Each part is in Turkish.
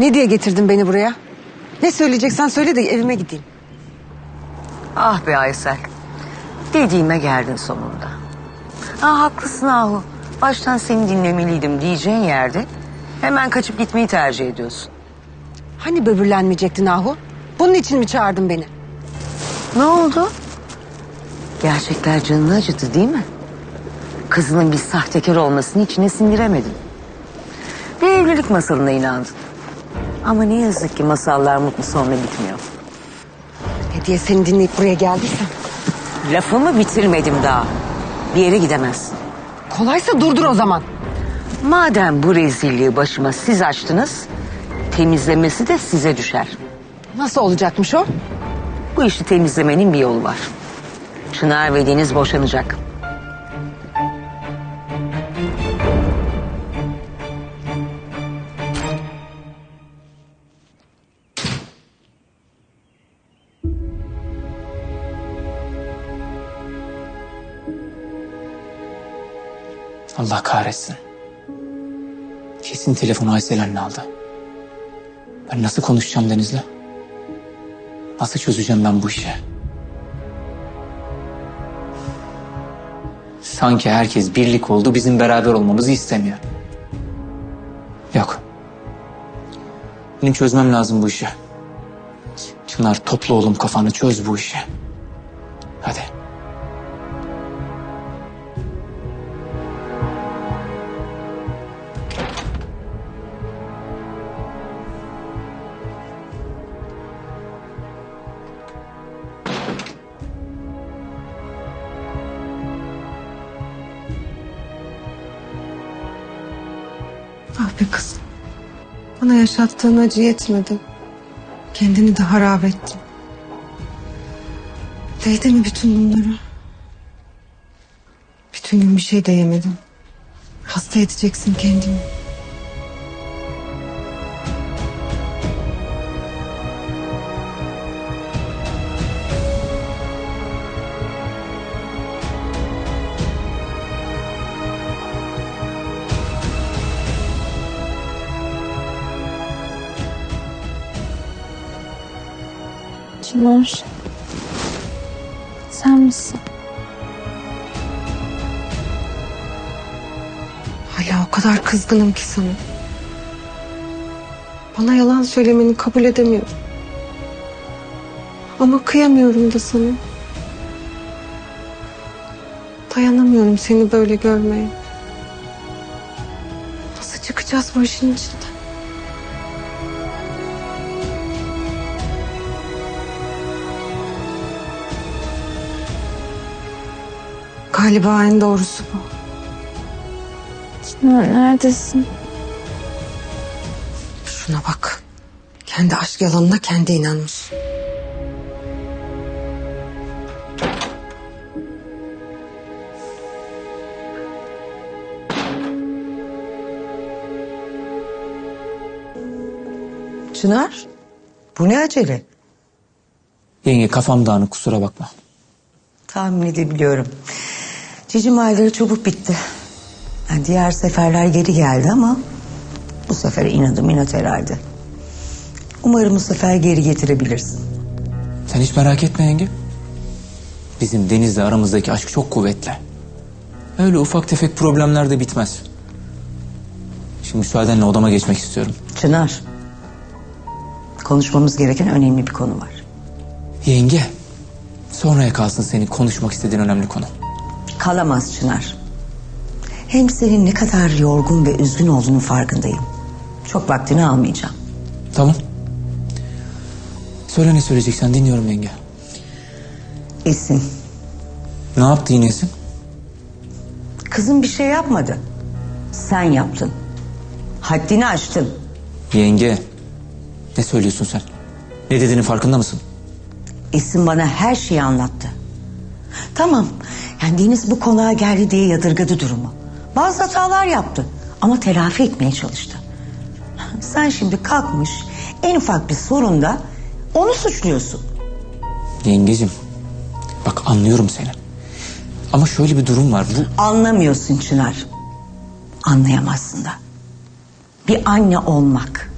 Ne diye getirdin beni buraya? Ne söyleyeceksen söyle de evime gideyim. Ah be Aysel. Dediğime geldin sonunda. Ah haklısın Ahu. Baştan seni dinlemeliydim diyeceğin yerde hemen kaçıp gitmeyi tercih ediyorsun. Hani böbürlenmeyecektin Ahu? Bunun için mi çağırdın beni? Ne oldu? Gerçekler canını acıdı değil mi? Kızının bir sahtekar olmasını içine sindiremedin. Bir evlilik masalına inandın. Ama ne yazık ki masallar mutlu sonla bitmiyor. Ne diye seni dinleyip buraya geldiysem. Lafımı bitirmedim daha. Bir yere gidemezsin. Kolaysa durdur o zaman. Madem bu rezilliği başıma siz açtınız... ...temizlemesi de size düşer. Nasıl olacakmış o? Bu işi temizlemenin bir yolu var. Çınar ve Deniz boşanacak. Allah kahretsin. Kesin telefonu Aysel anne aldı. Ben nasıl konuşacağım Deniz'le? Nasıl çözeceğim ben bu işi? Sanki herkes birlik oldu, bizim beraber olmamızı istemiyor. Yok. Benim çözmem lazım bu işi. Çınar topla oğlum kafanı çöz bu işi. Hadi. Be kızım. Bana yaşattığın acı yetmedi. Kendini de harap ettin. Değdi mi bütün bunlara? Bütün gün bir şey de yemedin. Hasta edeceksin kendini. Çınar. Sen misin? Hala o kadar kızgınım ki sana. Bana yalan söylemeni kabul edemiyorum. Ama kıyamıyorum da sana. Dayanamıyorum seni böyle görmeye. Nasıl çıkacağız bu işin içinden? Galiba en doğrusu bu. Çınar neredesin? Şuna bak. Kendi aşk yalanına kendi inanmış. Çınar, bu ne acele? Yenge kafam dağınık kusura bakma. Tahmin edebiliyorum. Cicim ayları çabuk bitti. Yani diğer seferler geri geldi ama bu sefer inadım inat herhalde. Umarım bu sefer geri getirebilirsin. Sen hiç merak etme yenge. Bizim Deniz'le aramızdaki aşk çok kuvvetli. Öyle ufak tefek problemler de bitmez. Şimdi müsaadenle odama geçmek istiyorum. Çınar, konuşmamız gereken önemli bir konu var. Yenge, sonraya kalsın senin konuşmak istediğin önemli konu. Kalamaz Çınar. Hem senin ne kadar yorgun ve üzgün olduğunun farkındayım. Çok vaktini almayacağım. Tamam. Söyle ne söyleyeceksen dinliyorum yenge. Esin, Ne yaptı yine Esin? kızım bir şey yapmadı. Sen yaptın. Haddini aştın. Yenge, ne söylüyorsun sen? Ne dediğinin farkında mısın? Esin bana her şeyi anlattı. Tamam. Yani Deniz bu konağa geldi diye yadırgadı durumu. Bazı hatalar yaptı ama telafi etmeye çalıştı. Sen şimdi kalkmış en ufak bir sorunda onu suçluyorsun. Yengecim, bak anlıyorum seni. Ama şöyle bir durum var. Bu Anlamıyorsun Çınar. Anlayamazsın da. Bir anne olmak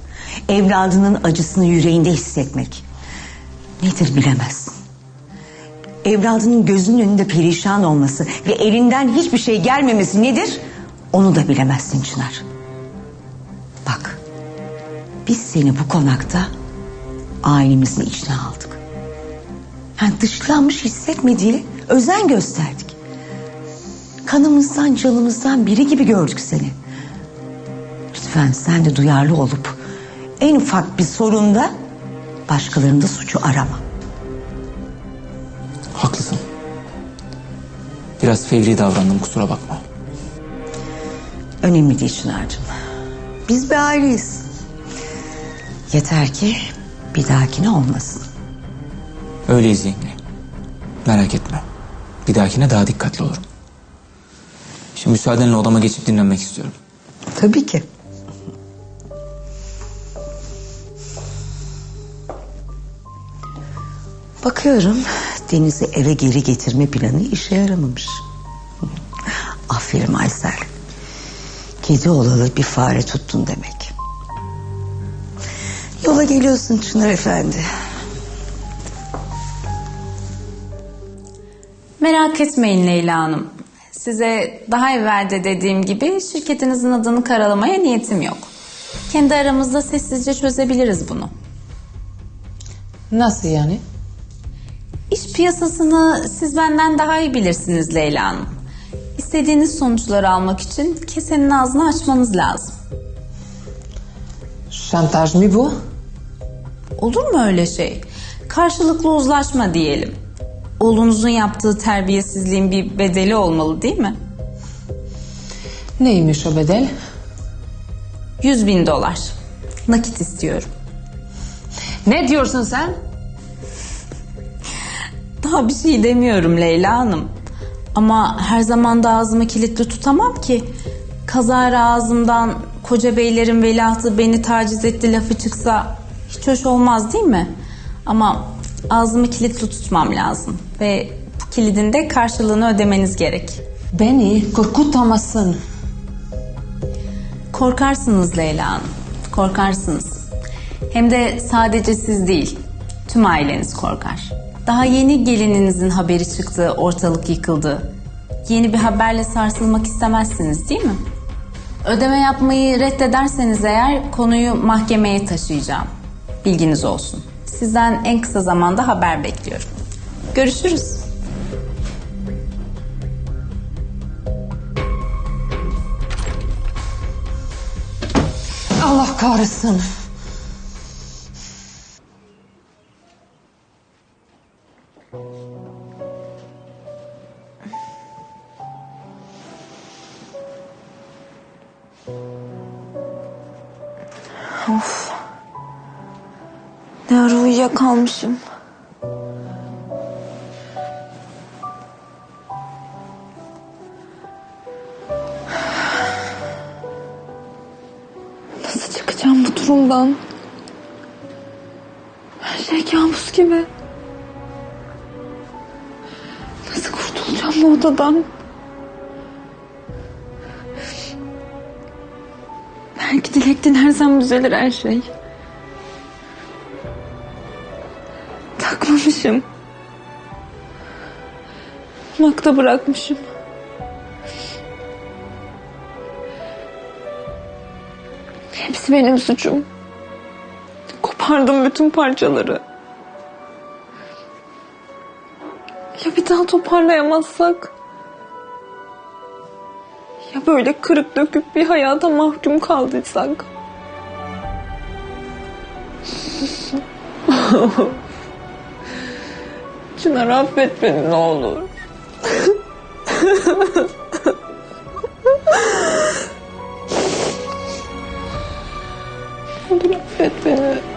Evladının acısını yüreğinde hissetmek. Nedir bilemezsin. Evladının gözünün önünde perişan olması ve elinden hiçbir şey gelmemesi nedir? Onu da bilemezsin Çınar. Bak, biz seni bu konakta ailemizin içine aldık. Yani dışlanmış hissetme diye özen gösterdik. Kanımızdan canımızdan biri gibi gördük seni. Lütfen sen de duyarlı olup en ufak bir sorunda başkalarında suçu arama. Biraz fevri davrandım kusura bakma. Önemli değil Çınar'cığım. Biz bir aileyiz. Yeter ki bir dahakine olmasın. Öyleyiz yenge. Merak etme. Bir dahakine daha dikkatli olurum. Şimdi müsaadenle odama geçip dinlenmek istiyorum. Tabii ki. Bakıyorum Deniz'i eve geri getirme planı işe yaramamış. Aferin Aysel. Kedi olalı bir fare tuttun demek. Yola geliyorsun Çınar Efendi. Merak etmeyin Leyla Hanım. Size daha evvel de dediğim gibi şirketinizin adını karalamaya niyetim yok. Kendi aramızda sessizce çözebiliriz bunu. Nasıl yani? İş piyasasını siz benden daha iyi bilirsiniz Leyla Hanım. İstediğiniz sonuçları almak için kesenin ağzını açmanız lazım. Şantaj mı bu? Olur mu öyle şey? Karşılıklı uzlaşma diyelim. Oğlunuzun yaptığı terbiyesizliğin bir bedeli olmalı değil mi? Neymiş o bedel? 100 bin dolar. Nakit istiyorum. Ne diyorsun sen? Daha bir şey demiyorum Leyla Hanım. Ama her zaman da ağzımı kilitli tutamam ki. Kazara ağzımdan koca beylerin veliahtı beni taciz etti lafı çıksa hiç hoş olmaz değil mi? Ama ağzımı kilitli tutmam lazım. Ve bu kilidin de karşılığını ödemeniz gerek. Beni korkutamazsın. Korkarsınız Leyla Hanım. Korkarsınız. Hem de sadece siz değil. Tüm aileniz korkar. Daha yeni gelininizin haberi çıktı, ortalık yıkıldı. Yeni bir haberle sarsılmak istemezsiniz değil mi? Ödeme yapmayı reddederseniz eğer konuyu mahkemeye taşıyacağım. Bilginiz olsun. Sizden en kısa zamanda haber bekliyorum. Görüşürüz. Allah kahretsin. Ne ara uyuyakalmışım. Nasıl çıkacağım bu durumdan? Her şey kabus gibi. Nasıl kurtulacağım bu odadan? Belki dilek dilersem düzelir her şey. Takmamışım. Makta bırakmışım. Hepsi benim suçum. Kopardım bütün parçaları. Ya bir daha toparlayamazsak? Ya böyle kırık döküp bir hayata mahkum kaldıysak. Çınar affet beni ne olur. ne olur affet beni.